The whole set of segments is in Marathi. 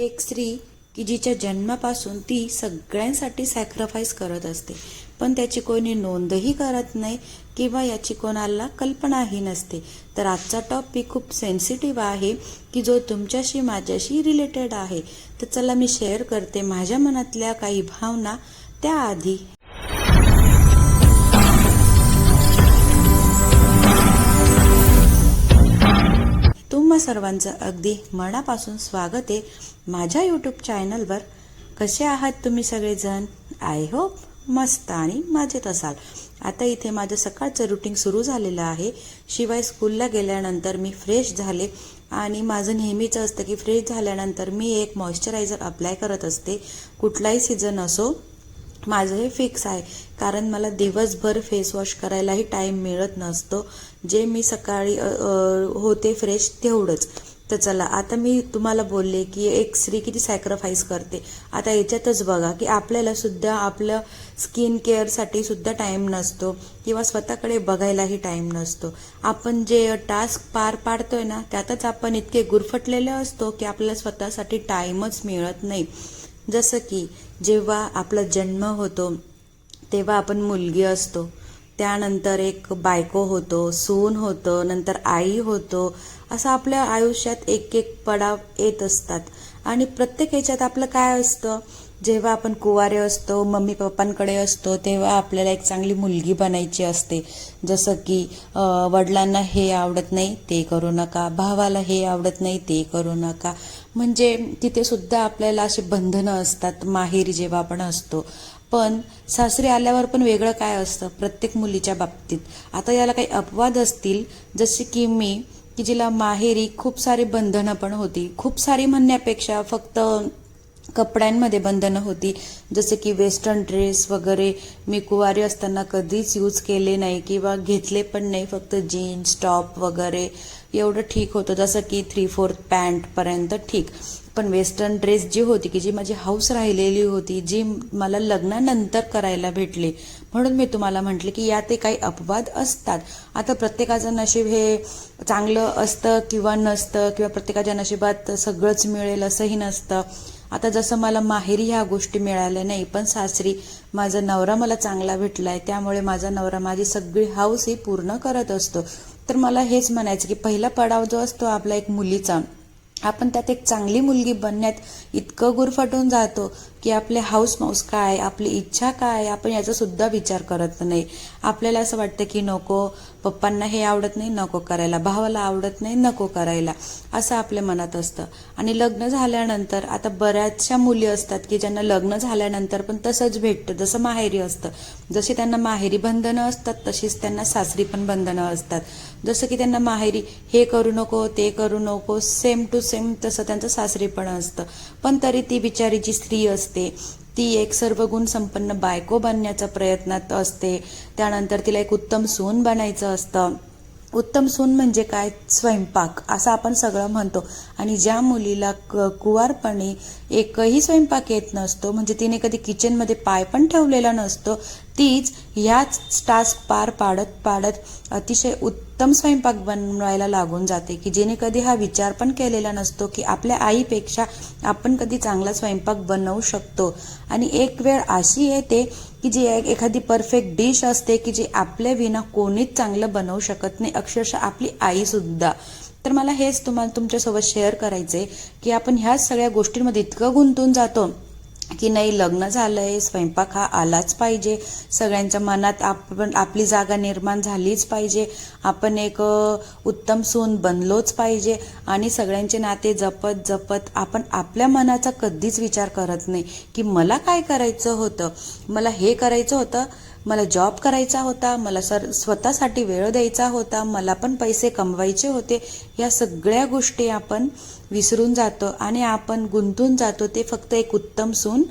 एक स्त्री की जिच्या जन्मापासून ती सगळ्यांसाठी सॅक्रिफाईस करत असते. पण त्याची कोणी नोंदही करत नाही किंवा याची कोणाला कल्पनाही नसते. तर आजचा टॉपिक खूप सेन्सिटिव्ह आहे की जो तुमच्याशी माझ्याशी रिलेटेड आहे. तर चला मी शेअर करते माझ्या मनातल्या काही भावना. त्याआधी तुम्हा सर्वांचं अगदी मनापासून स्वागत आहे माझ्या यूट्यूब चॅनलवर कसे आहात तुम्ही सगळेजण? आय होप मस्त आणि मजेत असाल. आता इथे माझं सकाळचं रुटीन सुरू झालेलं आहे. शिवाय स्कूलला गेल्यानंतर मी फ्रेश झाले आणि माझं नेहमीचं असतं की फ्रेश झाल्यानंतर मी एक मॉइश्चरायझर अप्लाय करत असते. कुठलाही सीझन असो माझं हे फिक्स आहे. कारण मला दिवसभर फेस वॉश करायलाही टाईम मिळत नसतो. जे मी सकाळी होते फ्रेश तेवढंच. तर चला आता मी तुम्हाला बोलले की एक स्त्री किती सॅक्रिफाईस करते. आता याच्यातच बघा की आपल्याला सुद्धा आपलं स्किन केअरसाठी सुद्धा टाईम नसतो. किंवा स्वतःकडे बघायलाही टाईम नसतो. आपण जे टास्क पार पाडतोय ना त्यातच आपण इतके गुरफटलेले असतो की आपल्याला स्वतःसाठी टाईमच मिळत नाही. जसं की जेव्हा आपला जन्म होतो तेव्हा आपण मुलगी असतो. त्यानंतर एक बायको होतो सून होतो नंतर आई होतो. असं आपल्या आयुष्यात एक एक पडाव येत असतात. आणि प्रत्येक ह्याच्यात आपलं काय असतं? जेव्हा आपण कुवारे असतो मम्मी पप्पांकडे असतो तेव्हा आपल्याला एक चांगली मुलगी बनायची असते. जसं की वडिलांना हे आवडत नाही ते करू नका. भावाला हे आवडत नाही ते करू नका. म्हणजे तिथे सुद्धा आपल्याला असे बंधनं असतात माहेरी जेव्हा आपण असतो. पण सासरी आल्यावर पण वेगळं काय असतं प्रत्येक मुलीच्या बाबतीत. आता याला काही अपवाद असतील जसे की मी की जिला माहेरी खूप सारी बंधनं पण होती. खूप सारी म्हणण्यापेक्षा फक्त कपड्यांमध्ये बंधनं होती. जसे की वेस्टर्न ड्रेस वगैरे मी कुवारी असताना कधीच यूज केले नाही किंवा घेतले पण नाही. फक्त जीन्स टॉप वगैरे एवढं ठीक होतं. जसं की थ्री फोर्थ पॅन्टपर्यंत ठीक. पण वेस्टर्न ड्रेस जी होती की जी माझी हाऊस राहिलेली होती जी मला लग्नानंतर करायला भेटली म्हणून मी तुम्हाला म्हटले की यात काही अपवाद असतात. आता प्रत्येकाचं नशीब हे चांगलं असतं किंवा नसतं किंवा प्रत्येकाच्या नशिबात सगळंच मिळेल असंही नसतं. आता जसं मला माहेरी ह्या गोष्टी मिळाल्या नाही पण सासरी माझा नवरा मला चांगला भेटलाय त्यामुळे माझा नवरा माझी सगळी हाऊस ही पूर्ण करत असतो. तर मला हेच म्हणायचं की पहिला पडाव जो असतो आपला एक मुलीचा आपण त्यात एक चांगली मुलगी बनण्यात इतकं गुरफटून जातो की आपले हाऊस माऊस काय आपली इच्छा काय आपण याचासुद्धा विचार करत नाही. आपल्याला असं वाटतं की नको पप्पांना हे आवडत नाही नको करायला. भावाला आवडत नाही नको करायला. असं आपल्या मनात असतं. आणि लग्न झाल्यानंतर आता बऱ्याचशा मुली असतात की ज्यांना लग्न झाल्यानंतर पण तसंच भेटतं जसं माहेरी असतं. जशी त्यांना माहेरी बंधनं असतात तशीच त्यांना सासरी पण बंधनं असतात. जसं की त्यांना माहेरी हे करू नको ते करू नको सेम टू सेम तसं त्यांचं सासरी पण असतं. पण तरी ती बिचारी जी स्त्री असते. ती एक सर्व गुण संपन्न बायको बनण्याच्या प्रयत्नात असते. त्यानंतर तिला एक उत्तम सून बनायचं असतं. उत्तम सून म्हणजे काय? स्वयंपाक. असं आपण सगळं म्हणतो. आणि ज्या मुलीला क कुवारपणे एकही स्वयंपाक येत नसतो म्हणजे तिने कधी किचनमध्ये पाय पण ठेवलेला नसतो तीच ह्याच टास्क पार पाडत पाडत अतिशय उत्तम स्वयंपाक बनवायला लागून जाते की जेणे कधी हा विचार पण केलेला नसतो की आपल्या आईपेक्षा आपण कधी चांगला स्वयंपाक बनवू शकतो. आणि एक वेळ अशी येते की जी एखादी परफेक्ट डिश असते की जी आपल्या विना कोणीच चांगलं बनवू शकत नाही अक्षरशः आपली आई सुद्धा. तर मला हेच तुम्हाला तुमच्यासोबत शेअर करायचंय की आपण ह्याच सगळ्या गोष्टींमध्ये इतकं गुंतून जातो की नाही लग्न झालं आहे स्वयंपाक हा आलाच पाहिजे. सगळ्यांच्या मनात आपण आपली जागा निर्माण झालीच पाहिजे. आपण एक उत्तम सून बनलोच पाहिजे. आणि सगळ्यांचे नाते जपत जपत आपण आपल्या मनाचा कधीच विचार करत नाही की मला काय करायचं होतं? मला हे करायचं होतं? मला जॉब करायचा होता मला सर स्वतःसाठी वेळ द्यायचा होता मला पण पैसे कमवायचे होते. या सगळ्या गोष्टी आपण विसरून जातो आणि आपण गुंतून जातो ते फक्त एक उत्तम सून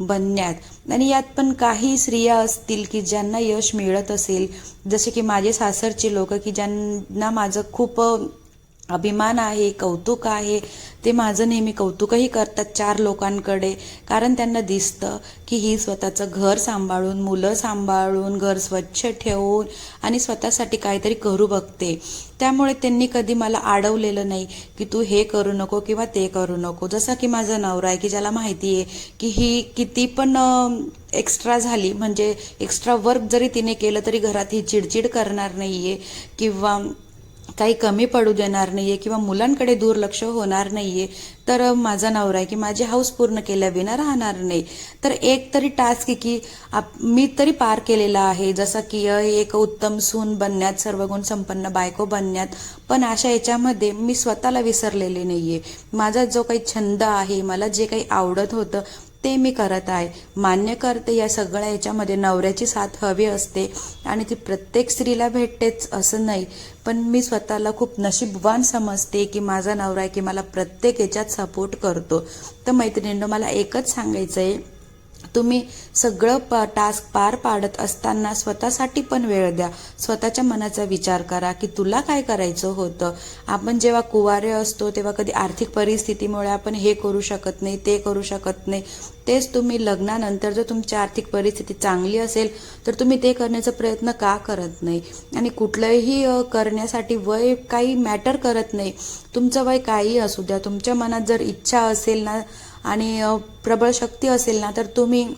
बनण्यात. आणि यात पण काही स्त्रिया असतील की ज्यांना यश मिळत असेल जसे की माझे सासरचे लोक की ज्यांना माझं खूप अभिमान आहे कौतुक आहे. ते माझं नेहमी कौतुकही करतात चार लोकांकडे. कारण त्यांना दिसतं की ही स्वतःचं घर सांभाळून मुलं सांभाळून घर स्वच्छ ठेवून आणि स्वतःसाठी काहीतरी करू बघते. त्यामुळे त्यांनी कधी मला अडवलेलं नाही की तू हे करू नको किंवा ते करू नको. जसं की माझा नवरा आहे की ज्याला माहिती आहे की ही किती पण एक्स्ट्रा झाली. म्हणजे एक्स्ट्रा वर्क जरी तिने केलं तरी घरात ही चिडचिड करणार नाही आहे किंवा काही कमी पडू देणार नाही आहे किंवा मुलांकडे दुर्लक्ष होणार नाही आहे तर माझा नवरा आहे की माझी हाऊस पूर्ण केल्याविना राहणार नाही. तर एक तरी टास्क आहे की आप मी तरी पार केलेला आहे. जसं की एक उत्तम सून बनण्यात सर्व गुण संपन्न बायको बनण्यात पण अशा याच्यामध्ये मी स्वतःला विसरलेले नाही आहे माझा जो काही छंद आहे मला जे काही आवडत होतं ते मी करत आहे. मान्य करते या सगळ्या याच्यामध्ये नवऱ्याची साथ हवी असते आणि ती प्रत्येक स्त्रीला भेटतेच असं नाही. पण मी स्वतःला खूप नशीबवान समजते की माझा नवरा आहे की मला प्रत्येक याच्यात सपोर्ट करतो. तर मैत्रिणींनो मला एकच सांगायचं आहे तुम्ही सगळं प टास्क पार पाडत असताना स्वतःसाठी पण वेळ द्या. स्वतःच्या मनाचा विचार करा की तुला काय करायचं होतं? आपण जेव्हा कुवारे असतो तेव्हा कधी आर्थिक परिस्थितीमुळे आपण हे करू शकत नाही ते करू शकत नाही. तेच तुम्ही लग्नानंतर जर तुमची आर्थिक परिस्थिती चांगली असेल तर तुम्ही ते करण्याचा प्रयत्न का करत नाही? आणि कुठलंही करण्यासाठी वय काही मॅटर करत नाही. तुमचं वय काही असू द्या. तुमच्या मनात जर इच्छा असेल ना आणि प्रबळ शक्ती असेल ना तर तुम्ही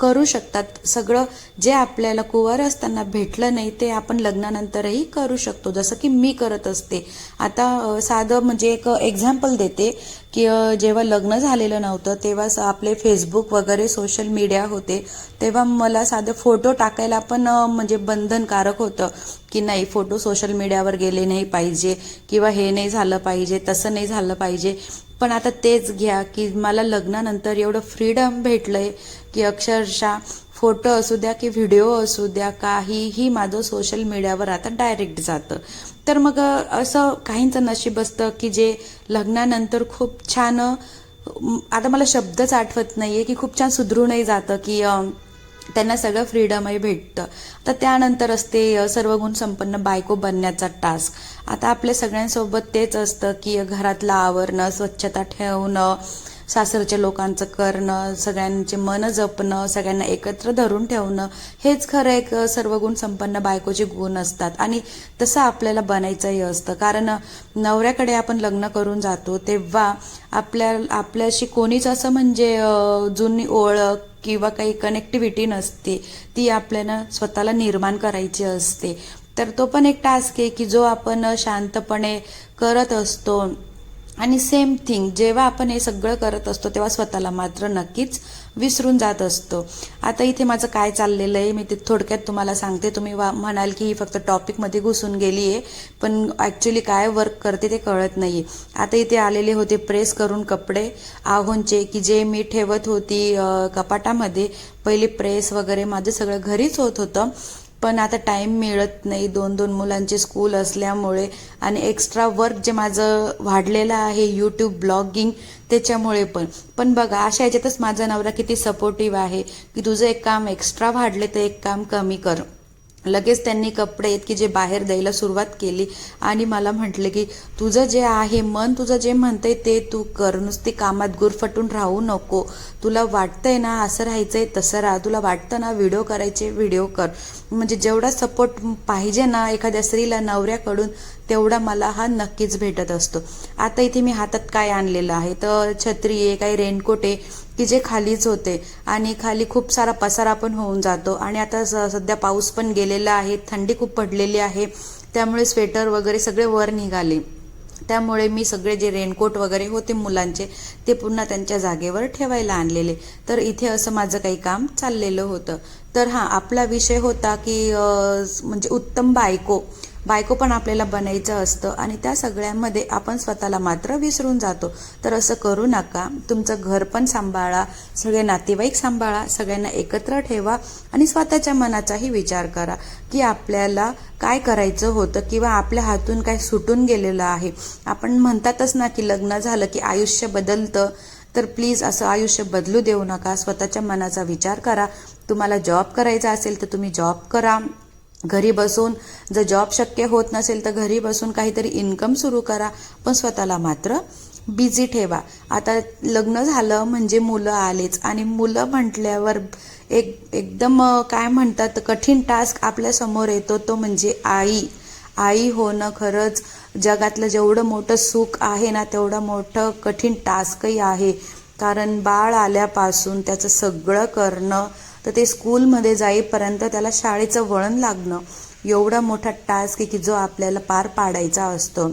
करू शकतात. सगळं जे आपल्याला कुवार असताना भेटलं नाही ते आपण लग्नानंतरही करू शकतो. जसं की मी करत असते. आता साधं म्हणजे एक एक्झाम्पल देते की जेव्हा लग्न झालेलं नव्हतं तेव्हा स- आपले फेसबुक वगैरे सोशल मीडिया होते. तेव्हा मला साधं फोटो टाकायला पण म्हणजे बंधनकारक होतं की नाही फोटो सोशल मीडियावर गेले नाही पाहिजे किंवा हे नाही झालं पाहिजे तसं नाही झालं पाहिजे. पण आता तेच घ्या की मला लग्नानंतर एवढं फ्रीडम भेटलंय की अक्षरशः फोटो असू द्या की व्हिडिओ असू द्या काहीही माझं सोशल मीडियावर आता डायरेक्ट जातं. तर मग असं काहींचं नशीब असतं की जे लग्नानंतर खूप छान आता मला शब्दच आठवत नाहीये की खूप छान सुधरूनही जातं की त्यांना सगळं फ्रीडमही भेटतं. तर त्यानंतर असते सर्व गुण संपन्न बायको बनण्याचा टास्क. आता आपल्या सगळ्यांसोबत तेच असतं की घरातलं आवरणं स्वच्छता ठेवणं सासरच्या लोकांचं करणं सगळ्यांचे मन जपणं सगळ्यांना एकत्र धरून ठेवणं हेच खरं एक सर्व गुण संपन्न बायकोचे गुण असतात. आणि तसं आपल्याला बनायचंही असतं. कारण नवऱ्याकडे आपण लग्न करून जातो तेव्हा आपल्या आपल्याशी कोणीच असं म्हणजे जुनी ओळख किंवा काही कनेक्टिव्हिटी नसते ती आपल्याला स्वतःला निर्माण करायची असते. तर तो पण एक टास्क आहे की जो आपण शांतपणे करत असतो. आणि सेम थिंग जेव्हा आपण हे सगळं करत असतो तेव्हा स्वतःला मात्र नक्कीच विसरून जात असतो. आता इथे माझं काय चाललेलं आहे मी ते थोडक्यात तुम्हाला सांगते. तुम्ही वा म्हणाल की ही फक्त टॉपिकमध्ये घुसून गेली आहे पण ॲक्च्युली काय वर्क करते ते कळत नाही आता इथे आलेले होते प्रेस करून कपडे आहोंचे की जे मी ठेवत होती कपाटामध्ये. पहिले प्रेस वगैरे माझं सगळं घरीच होत होतं. पण आता टाईम मिळत नाही. दोन दोन मुलांचे स्कूल असल्यामुळे आणि एक्स्ट्रा वर्क जे माझं वाढलेलं आहे यूट्यूब ब्लॉगिंग त्याच्यामुळे पण. पण बघा अशा याच्यातच माझा नवरा किती सपोर्टिव्ह आहे. की तुझं एक काम एक्स्ट्रा वाढले तर एक काम कमी कर. लगेच त्यांनी कपडे आहेत की जे बाहेर द्यायला सुरुवात केली. आणि मला म्हटले की तुझं जे आहे मन तुझं जे म्हणतंय ते तू कर. नुसती कामात गुरफटून राहू नको. तुला वाटतंय ना असं राहायचंय तसं राहा. तुला वाटतं ना व्हिडिओ करायचे व्हिडिओ कर. म्हणजे जेवढा सपोर्ट पाहिजे ना एखाद्या स्त्रीला नवऱ्याकडून तेवढा मला हा नक्कीच भेटत असतो. आता इथे मी हातात काय आणलेलं आहे? तर छत्री आहे काही रेनकोट आहे की जे खालीच होते. आणि खाली खूप सारा पसारा पण होऊन जातो. आणि आता स- सध्या पाऊस पण गेलेला आहे. थंडी खूप पडलेली आहे. त्यामुळे स्वेटर वगैरे सगळे वर निघाले. त्यामुळे मी सगळे जे रेनकोट वगैरे होते मुलांचे ते पुन्हा त्यांच्या जागेवर ठेवायला आणलेले. तर इथे असं माझं काही काम चाललेलं होतं. तर हां आपला विषय होता की म्हणजे उत्तम बायको बायको पण आपल्याला बनायचं असतं आणि त्या सगळ्यांमध्ये आपण स्वतःला मात्र विसरून जातो. तर असं करू नका. तुमचं घर पण सांभाळा. सगळे नातेवाईक सांभाळा. सगळ्यांना एकत्र ठेवा आणि स्वतःच्या मनाचाही विचार करा की आपल्याला काय करायचं होतं किंवा आपल्या हातून काय सुटून गेलेलं आहे. आपण म्हणतातच ना की लग्न झालं की आयुष्य बदलतं. तर प्लीज असं आयुष्य बदलू देऊ नका. स्वतःच्या मनाचा विचार करा. तुम्हाला जॉब करायचा असेल तर तुम्ही जॉब करा. घरी बसून जर जॉब शक्य होत नसेल तर घरी बसून काहीतरी इन्कम सुरू करा पण स्वतःला मात्र बिझी ठेवा. आता लग्न झालं म्हणजे मुलं आलेच आणि मुलं म्हटल्यावर एक एकदम काय म्हणतात कठीण टास्क आपल्यासमोर येतो तो म्हणजे आई. आई होणं खरंच जगातलं जेवढं मोठं सुख आहे ना तेवढं मोठं कठीण टास्कही आहे. कारण बाळ आल्यापासून त्याचं सगळं करणं तर ते स्कूलमध्ये जाईपर्यंत त्याला शाळेचं वळण लागणं एवढा मोठा टास्क आहे की जो आपल्याला पार पाडायचा असतो.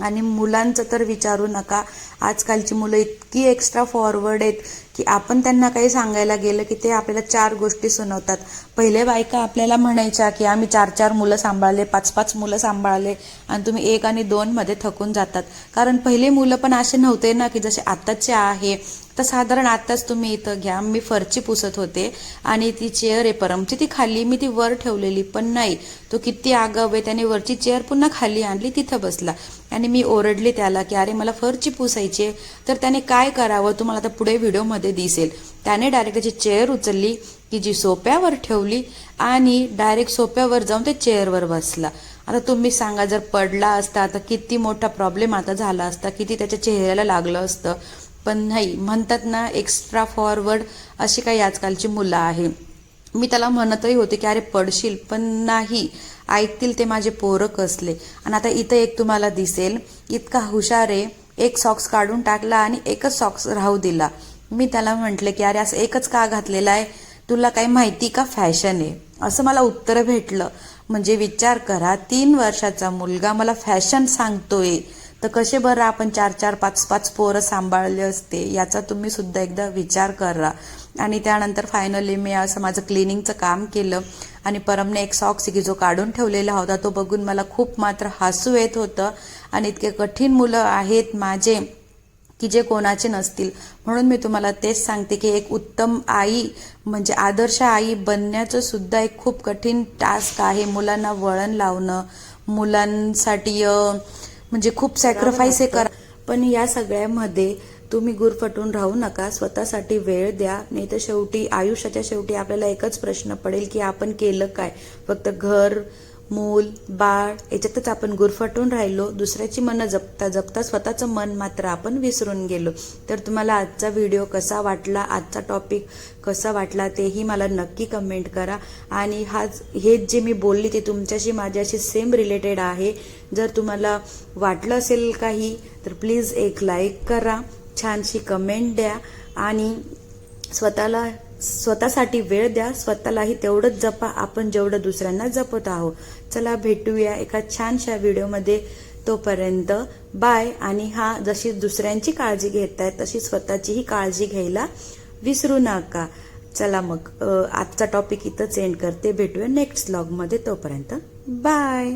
आणि मुलांचं तर विचारू नका आजकालची मुलं इतकी एक्स्ट्रा फॉरवर्ड आहेत की आपण त्यांना काही सांगायला गेलं की ते आपल्याला चार गोष्टी सुनावतात. पहिले बायका आपल्याला म्हणायच्या की आम्ही चार चार मुलं सांभाळले पाच पाच मुलं सांभाळले आणि तुम्ही एक आणि दोन मध्ये थकून जातात. कारण पहिले मुलं पण असे नव्हते ना की जसे आत्ताचे आहे. तर साधारण आत्ताच तुम्ही इथं घ्या. मी फरची पुसत होते आणि ती चेअर आहे परमची ती खाली मी ती वर ठेवलेली पण नाही. तो किती आगाव आहे. त्याने वरची चेअर पुन्हा खाली आणली तिथं बसला. आणि मी ओरडली त्याला की अरे मला फरची पुसायची आहे. तर त्याने काय करावं तुम्हाला आता पुढे व्हिडिओमध्ये दिसेल. त्याने डायरेक्ट त्याची चेअर उचलली की जी सोप्यावर ठेवली आणि डायरेक्ट सोप्यावर जाऊन ते चेअरवर बसला. आता तुम्ही सांगा जर पडला असता तर किती मोठा प्रॉब्लेम आता झाला असता किती त्याच्या चेहऱ्याला लागलं असतं. पण नाही म्हणतात ना एक्स्ट्रा फॉरवर्ड अशी काही आजकालची मुलं आहे. मी त्याला म्हणतही होते की अरे पडशील. पण नाही ऐकतील ते माझे पोरं कसले. आणि आता इथं एक तुम्हाला दिसेल इतका हुशार आहे. एक सॉक्स काढून टाकला आणि एकच सॉक्स राहू दिला. मी त्याला म्हटलं की अरे असं एकच का घातलेला आहे? तुला काही माहिती का? फॅशन आहे. असं मला उत्तर भेटलं. म्हणजे विचार करा तीन वर्षाचा मुलगा मला फॅशन सांगतोय. तर कसे बरं आपण चार चार पाच पाच पोरं सांभाळले असते? याचा तुम्ही सुद्धा एकदा विचार करा. आणि त्यानंतर फायनली मी असं माझं क्लिनिंगचं काम केलं. आणि परमने एक सॉक्स की जो काढून ठेवलेला होता. तो बघून मला खूप मात्र हसू येत होतं. आणि इतके कठीण मुलं आहेत माझे की जे कोणाचे नसतील. म्हणून मी तुम्हाला तेच सांगते की एक उत्तम आई म्हणजे आदर्श आई बनण्याचं सुद्धा एक खूप कठीण टास्क आहे. मुलांना वळण लावणं मुलांसाठी म्हणजे खूप सॅक्रिफाईस हे करा. पण या सगळ्यामध्ये तुम्ही गुरफटून राहू नका स्वतःसाठी वेळ द्या नाही तर शेवटी आयुष्याच्या शेवटी आपल्याला एकच प्रश्न पडेल की आपण केलं काय? फक्त घर मूल बाळ याच्यातच आपण गुरफटून राहिलो दुसऱ्याची मनं जपता जपता स्वतःचं मन मात्र आपण विसरून गेलो. तर तुम्हाला आजचा व्हिडिओ कसा वाटला आजचा टॉपिक कसा वाटला तेही मला नक्की कमेंट करा. आणि हाच हेच जे मी बोलली ते तुमच्याशी माझ्याशी सेम रिलेटेड आहे. जर तुम्हाला वाटलं असेल काही तर प्लीज एक लाईक करा. छानशी कमेंट द्या आणि स्वतःला स्वतःसाठी वेळ द्या. स्वतःलाही तेवढंच जपा. आपण जेवढं दुसऱ्यांना जपत आहोत. चला भेटूया एका छानशा व्हिडिओमध्ये तोपर्यंत. बाय आणि हा जशी दुसऱ्यांची काळजी घेत आहे तशी स्वतःचीही काळजी घ्यायला विसरू नका. चला मग आजचा टॉपिक इथंच एंड करते. भेटूया नेक्स्ट ब्लॉगमध्ये तोपर्यंत. बाय